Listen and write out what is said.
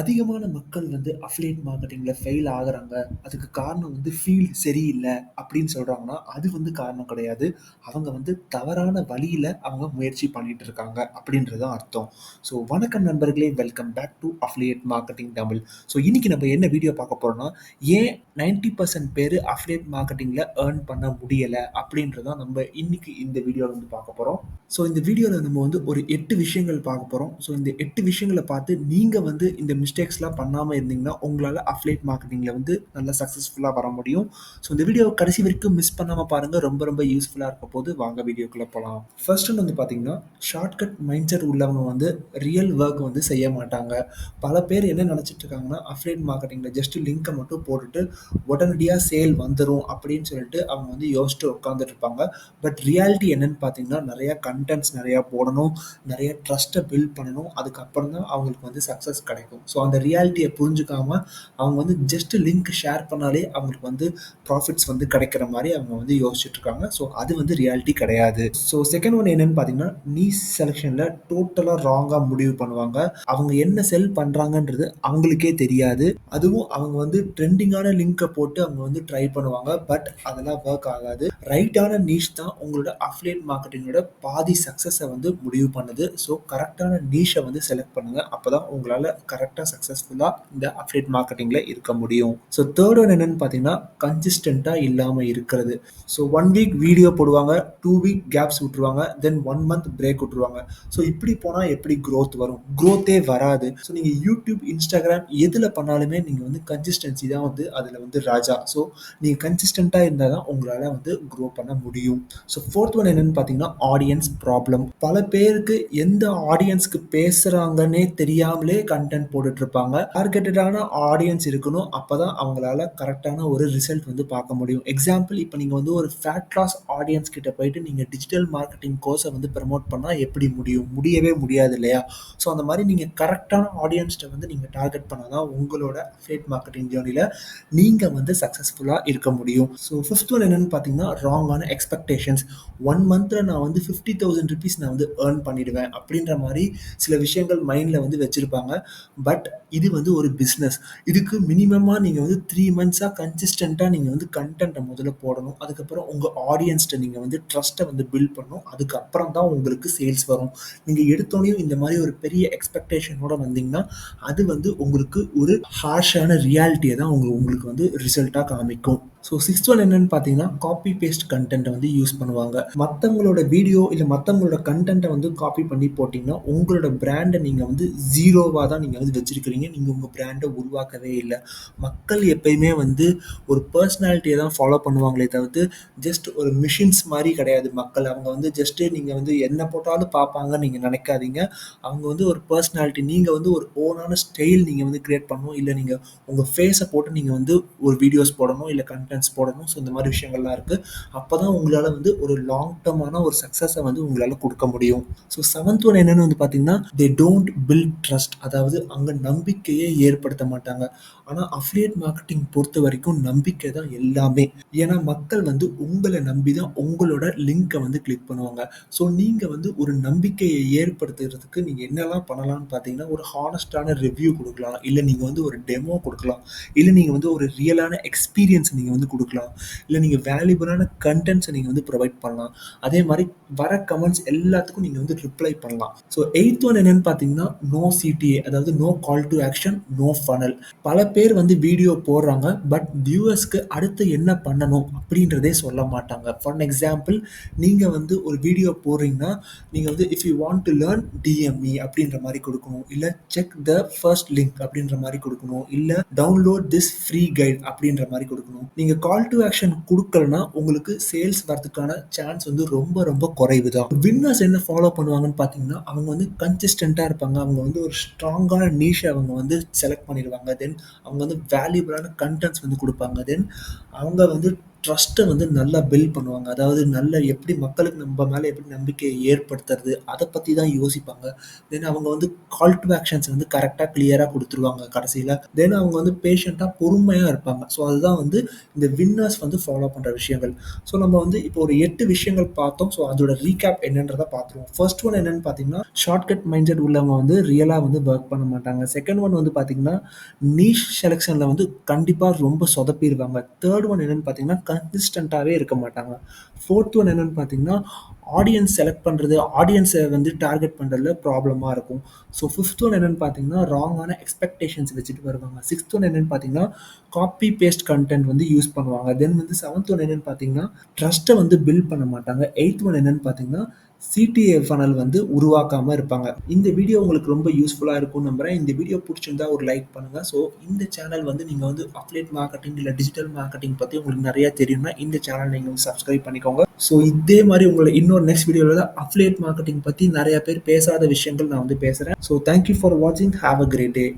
அதிகமான மக்கள் வந்து அஃபிலியேட் மார்க்கெட்டிங்கில் ஃபெயில் ஆகுறாங்க. அதுக்கு காரணம் வந்து ஃபீல்டு சரியில்லை அப்படின்னு சொல்கிறாங்கன்னா அது வந்து காரணம் கிடையாது. அவங்க வந்து தவறான வழியில் அவங்க முயற்சி பண்ணிகிட்டு இருக்காங்க அப்படின்றது தான் அர்த்தம். ஸோ வணக்கம் நண்பர்களே! Welcome back to affiliate marketing Tamil. So இன்னைக்கு நம்ம என்ன வீடியோ பார்க்க போகிறோம்னா ஏன் நைன்ட்டி பர்சன்ட் பேர் அஃபிலியேட் மார்க்கெட்டிங்கில் ஏர்ன் பண்ண முடியலை அப்படின்றதான் நம்ம இன்னைக்கு இந்த வீடியோவில் வந்து பார்க்க போகிறோம் ஸோ இந்த வீடியோவில் நம்ம வந்து ஒரு எட்டு விஷயங்கள் பார்க்க போகிறோம் ஸோ இந்த எட்டு விஷயங்களை பார்த்து நீங்கள் வந்து இந்த மிஸ்டேக்ஸ்லாம் பண்ணாமல் இருந்தீங்கன்னா, உங்களால் அஃப்லேட் மார்க்கெட்டிங்கில் வந்து நல்லா சக்ஸஸ்ஃபுல்லாக வர முடியும். ஸோ இந்த வீடியோ கடைசி வரைக்கும் மிஸ் பண்ணாமல் பாருங்கள் ரொம்ப ரொம்ப யூஸ்ஃபுல்லாக இருக்க போது. வாங்க வீடியோக்குள்ளே போகலாம் ஃபர்ஸ்ட் ஒன்று வந்து பார்த்தீங்கன்னா, ஷார்ட்கட் மைண்ட் செட் உள்ளவங்க வந்து ரியல் ஒர்க் வந்து செய்ய மாட்டாங்க. பல பேர் என்ன நினச்சிட்டு இருக்காங்கன்னா, அஃப்லேட் மார்க்கெட்டிங்கில் ஜஸ்ட் லிங்க்கை மட்டும் போட்டுட்டு உடனடியாக சேல் வந்துடும் அப்படின்னு சொல்லிட்டு அவங்க வந்து யோசிச்சுட்டு உட்காந்துட்டு இருப்பாங்க. பட் ரியாலிட்டி என்னன்னு பார்த்தீங்கன்னா, நெறைய கண்டென்ட்ஸ் நிறையா போடணும். நிறைய ட்ரஸ்ட்டை பில்ட் பண்ணணும். அதுக்கப்புறம் தான் அவங்களுக்கு வந்து சக்சஸ் கிடைக்கும். ஸோ அந்த ரியாலிட்டியை புரிஞ்சுக்காமல் அவங்க வந்து ஜஸ்ட் லிங்க் ஷேர் பண்ணாலே அவங்களுக்கு வந்து ப்ராஃபிட்ஸ் வந்து கிடைக்கிற மாதிரி அவங்க வந்து யோசிச்சுட்டு இருக்காங்க. ஸோ அது வந்து ரியாலிட்டி கிடையாது. ஸோ செகண்ட் ஒன் என்னன்னு பார்த்தீங்கன்னா, நீஸ் செலெக்ஷனில் டோட்டலாக ராங்காக முடிவு பண்ணுவாங்க. அவங்க என்ன செல் பண்ணுறாங்கன்றது அவங்களுக்கே தெரியாது. அதுவும் அவங்க வந்து ட்ரெண்டிங்கான லிங்க்கை போட்டு அவங்க வந்து ட்ரை பண்ணுவாங்க. பட் அதெல்லாம் ஒர்க் ஆகாது. ரைட்டான நீஷ் தான் உங்களோட அஃப்லேட் மார்க்கெட்டிங்கோட பாதி சக்ஸஸை வந்து முடிவு பண்ணுது. ஸோ கரெக்டான நீஷை வந்து செலக்ட் பண்ணுங்க. அப்பதான் உங்களால் கரெக்டாக சக்ஸஸ்ஃபுல்லாக இந்த அப்டேட் மார்க்கெட்டிங்கில் இருக்க முடியும். ஸோ தேர்ட் ஒன் என்னன்னு பார்த்தீங்கன்னா, கன்சிஸ்டண்ட்டாக இல்லாமல் இருக்கிறது. ஸோ ஒன் வீக் வீடியோ போடுவாங்க. டூ வீக் கேப்ஸ் விட்டுருவாங்க. தென் ஒன் மந்த் பிரேக் விட்டுருவாங்க. ஸோ இப்படி போனால் எப்படி க்ரோத் வரும்? க்ரோத்தே வராது. ஸோ நீங்கள் யூடியூப் இன்ஸ்டாகிராம் எதில் பண்ணாலுமே நீங்கள் வந்து கன்சிஸ்டன்சி தான் வந்து அதில் வந்து ராஜா. ஸோ நீங்கள் கன்சிஸ்டண்ட்டாக இருந்தால் தான் உங்களால் வந்து குரோ பண்ண முடியும். ஸோ ஃபோர்த் ஒன் என்னென்னு பார்த்தீங்கன்னா, ஆடியன்ஸ் ப்ராப்ளம். பல பேருக்கு எந்த ஆடியன்ஸ்க்கு பேசுறாங்கன்னே தெரியாமலே கன்டென்ட் போட்டுட்டு இருப்பாங்க. டார்கெட்டடான ஆடியன்ஸ் இருக்கணும். அப்பதான் அவங்களால கரெக்டான ஒரு ரிசல்ட் வந்து பார்க்க முடியும். எக்ஸாம்பிள் இப்போ நீங்க வந்து ஒரு ஃபேட் லாஸ் ஆடியன்ஸ் கிட்ட போயிட்டு நீங்க டிஜிட்டல் மார்க்கெட்டிங் கோர்ஸை வந்து ப்ரமோட் பண்ணா எப்படி முடியும்? முடியவே முடியாது இல்லையா? ஸோ அந்த மாதிரி நீங்க கரெக்டான ஆடியன்ஸ்ட்ட வந்து நீங்க டார்கெட் பண்ணால் தான் உங்களோட அஃபிலியேட் மார்க்கெட்டிங் ஜர்னில நீங்க வந்து சக்சஸ்ஃபுல்லா இருக்க முடியும். ஸோ ஃபிஃப்த் ஒன் என்னன்னு பார்த்தீங்கன்னா, ராங்கான எக்ஸ்பெக்டேஷன்ஸ். ஒன் மந்த்ல நான் வந்து ₹50,000 நான் வந்து ஏர்ன் பண்ணிடுவேன் அப்படின்ற மாதிரி சில விஷயங்கள் மைண்டில் வந்து வச்சுருப்பாங்க பட் இது வந்து ஒரு பிஸ்னஸ் இதுக்கு மினிமமாக நீங்கள் வந்து த்ரீ மந்த்ஸாக கன்சிஸ்டண்ட்டாக நீங்கள் வந்து கண்டென்ட்டை முதல்ல போடணும். அதுக்கப்புறம் உங்கள் ஆடியன்ஸ்ட்டை நீங்கள் வந்து ட்ரஸ்ட்டை வந்து பில்ட் பண்ணணும். அதுக்கப்புறம் தான் உங்களுக்கு சேல்ஸ் வரும். நீங்கள் எடுத்தோனயும் இந்த மாதிரி ஒரு பெரிய எக்ஸ்பெக்டேஷனோட வந்தீங்கன்னா, அது வந்து உங்களுக்கு ஒரு ஹார்ஷான ரியாலிட்டியை தான் உங்க உங்களுக்கு வந்து ரிசல்ட்டாக காமிக்கும். ஸோ சிக்ஸ்த் ஒன் என்னன்னு பார்த்தீங்கன்னா, காப்பி பேஸ்ட் கண்டென்ட்டை வந்து யூஸ் பண்ணுவாங்க. மற்றவங்களோட வீடியோ இல்லை மற்றவங்களோட கண்டென்ட்டை வந்து காப்பி பண்ணி போட்டிங்கன்னா உங்களோட பிராண்டை நீங்கள் வந்து ஜீரோவாக தான் நீங்கள் வந்து வச்சுருக்கிறீங்க நீங்கள் உங்கள் பிராண்டை உருவாக்கவே இல்லை மக்கள் எப்பயுமே வந்து ஒரு பர்சனாலிட்டியை தான் ஃபாலோ பண்ணுவாங்களே தவிர்த்து, ஜஸ்ட் ஒரு மிஷின்ஸ் மாதிரி கிடையாது மக்கள். அவங்க வந்து ஜஸ்ட்டு நீங்கள் வந்து என்ன போட்டாலும் பார்ப்பாங்கன்னு நீங்கள் நினைக்காதீங்க. அவங்க வந்து ஒரு பர்சனாலிட்டி நீங்கள் வந்து ஒரு ஓனான ஸ்டைல் நீங்கள் வந்து கிரியேட் பண்ணணும். இல்லை நீங்கள் உங்கள் ஃபேஸை போட்டு நீங்கள் வந்து ஒரு வீடியோஸ் போடணும். இல்லை கண்ட் கன்டென்ட்ஸ் போடணும். ஸோ இந்த மாதிரி விஷயங்கள்லாம் இருக்கு. அப்பதான் உங்களால் வந்து ஒரு லாங் டேர்மான ஒரு சக்ஸஸை வந்து உங்களால் கொடுக்க முடியும். ஸோ செவன்த் ஒன் என்னென்னு வந்து பார்த்தீங்கன்னா, தே டோன்ட் பில்ட் ட்ரஸ்ட். அதாவது அங்கே நம்பிக்கையை ஏற்படுத்த மாட்டாங்க. ஆனால் அஃபிலியேட் மார்க்கெட்டிங் பொறுத்த வரைக்கும் நம்பிக்கை தான் எல்லாமே. ஏன்னா மக்கள் வந்து உங்களை நம்பி தான் உங்களோட லிங்கை வந்து கிளிக் பண்ணுவாங்க. ஸோ நீங்கள் வந்து ஒரு நம்பிக்கையை ஏற்படுத்துறதுக்கு நீங்கள் என்னெல்லாம் பண்ணலாம்னு பார்த்தீங்கன்னா, ஒரு ஹானஸ்டான ரிவ்யூ கொடுக்கலாம் இல்லை நீங்கள் வந்து ஒரு டெமோ கொடுக்கலாம் இல்லை நீங்கள் வந்து ஒரு ரியலான எக்ஸ்பீரியன்ஸ் நீங்கள் வந்து கொடுக்கலாம் இல்லை நீங்க வேல்யூபிளான கண்டென்ட்ஸை நீங்கள் வந்து ப்ரொவைட் பண்ணலாம். அதே மாதிரி வர கமெண்ட்ஸ் எல்லாத்துக்கும் நீங்கள் வந்து ரிப்ளை பண்ணலாம். ஸோ எயித் ஒன் என்னென்னு பார்த்தீங்கன்னா, நோ சிடிஏ அதாவது no call to action, no funnel. பல பேர் வந்து வீடியோ போடுறாங்க. பட் வியூவர்ஸ்க்கு அடுத்து என்ன பண்ணணும் அப்படின்றதே சொல்ல மாட்டாங்க. ஃபார் எக்ஸாம்பிள் நீங்க வந்து ஒரு வீடியோ போடுறீங்கன்னா, நீங்க வந்து if you want to learn DM me அப்படின்ற மாதிரி கொடுக்கணும் இல்லை செக் த ஃபர்ஸ்ட் லிங்க் அப்படின்ற மாதிரி கொடுக்கணும் இல்லை டவுன்லோட் திஸ் ஃப்ரீ கைட் அப்படின்ற மாதிரி கொடுக்கணும் நீங்கள் நீங்கள் கால் டு ஆக்ஷன் கொடுக்கலனா உங்களுக்கு சேல்ஸ் வரதுக்கான சான்ஸ் வந்து ரொம்ப ரொம்ப குறைவு தான். வின்னர்ஸ் என்ன ஃபாலோ பண்ணுவாங்கன்னு பார்த்தீங்கன்னா, அவங்க வந்து கன்சிஸ்டண்ட்டாக இருப்பாங்க. அவங்க வந்து ஒரு ஸ்ட்ராங்கான நீஷை அவங்க வந்து செலக்ட் பண்ணிடுவாங்க. தென் அவங்க வந்து வேல்யூபிளான கன்டென்ட்ஸ் வந்து கொடுப்பாங்க தென் அவங்க வந்து ட்ரஸ்ட்டை வந்து நல்லா பில்ட் பண்ணுவாங்க. அதாவது நல்ல எப்படி மக்களுக்கு நம்ம மேலே எப்படி நம்பிக்கையை ஏற்படுத்துறது, அதை பற்றி தான் யோசிப்பாங்க. தென் அவங்க வந்து கால் டு ஆக்ஷன்ஸ் வந்து கரெக்டாக கிளியராக கொடுத்துருவாங்க கடைசியில் தென் அவங்க வந்து பேஷண்ட்டாக பொறுமையாக இருப்பாங்க. ஸோ அதுதான் வந்து இந்த வின்னர்ஸ் வந்து ஃபாலோ பண்ணுற விஷயங்கள். ஸோ நம்ம வந்து இப்போ ஒரு எட்டு விஷயங்கள் பார்த்தோம். ஸோ அதோட ரீகேப் என்னன்றத பார்த்துருவோம். ஃபர்ஸ்ட் ஒன் என்னன்னு பார்த்தீங்கன்னா, ஷார்ட்கட் மைண்ட் செட் உள்ளவங்க வந்து ரியலாக வந்து ஒர்க் பண்ண மாட்டாங்க. செகண்ட் ஒன் வந்து பார்த்தீங்கன்னா, நீஷ் செலெக்ஷனில் வந்து கண்டிப்பாக ரொம்ப சொதப்பிடுவாங்க தேர்ட் ஒன் என்னன்னு பார்த்தீங்கன்னா, கன்சிஸ்டண்ட்டாகவே இருக்க மாட்டாங்க. ஃபோர்த் ஒன் என்னென்னு பார்த்தீங்கன்னா, ஆடியன்ஸ் செலக்ட் பண்ணுறது ஆடியன்ஸை வந்து டார்கெட் பண்ணுறதுல ப்ராப்ளமாக இருக்கும். ஸோ ஃபிஃப்த் ஒன் என்னென்னு பார்த்தீங்கன்னா, ராங்கான எக்ஸ்பெக்டேஷன்ஸ் வச்சுட்டு வருவாங்க. சிக்ஸ்த் ஒன் என்னென்னு பார்த்தீங்கன்னா, காப்பி பேஸ்ட் கன்டென்ட் வந்து யூஸ் பண்ணுவாங்க. தென் வந்து செவன்த் ஒன் என்னென்னு பார்த்தீங்கன்னா, ட்ரஸ்ட்டை வந்து பில்ட் பண்ண மாட்டாங்க. எயித் ஒன் என்னென்னு பார்த்தீங்கன்னா, சிடிஏ ஃபனல் வந்து உருவாக்காமல் இருப்பாங்க. இந்த வீடியோ உங்களுக்கு ரொம்ப யூஸ்ஃபுல்லாக இருக்கும்னு நம்புகிறேன் இந்த வீடியோ பிடிச்சிருந்தா ஒரு லைக் பண்ணுங்கள் ஸோ இந்த சேனல் வந்து நீங்கள் வந்து அஃபிலியேட் மார்க்கெட்டிங் இல்லை டிஜிட்டல் மார்க்கெட்டிங் பற்றி உங்களுக்கு நிறையா தெரியும்னா, இந்த சேனல் நீங்கள் சப்ஸ்கிரைப் பண்ணிக்கோங்க. ஸோ இதே மாதிரி உங்களை இன்னொரு நெக்ஸ்ட் வீடியோவில் தான் அஃப்லேட் மார்க்கெட்டிங் பற்றி நிறைய பேர் பேசாத விஷயங்கள் நான் வந்து பேசுகிறேன் ஸோ தேங்க் யூ ஃபார் வாட்சிங். Have a great day.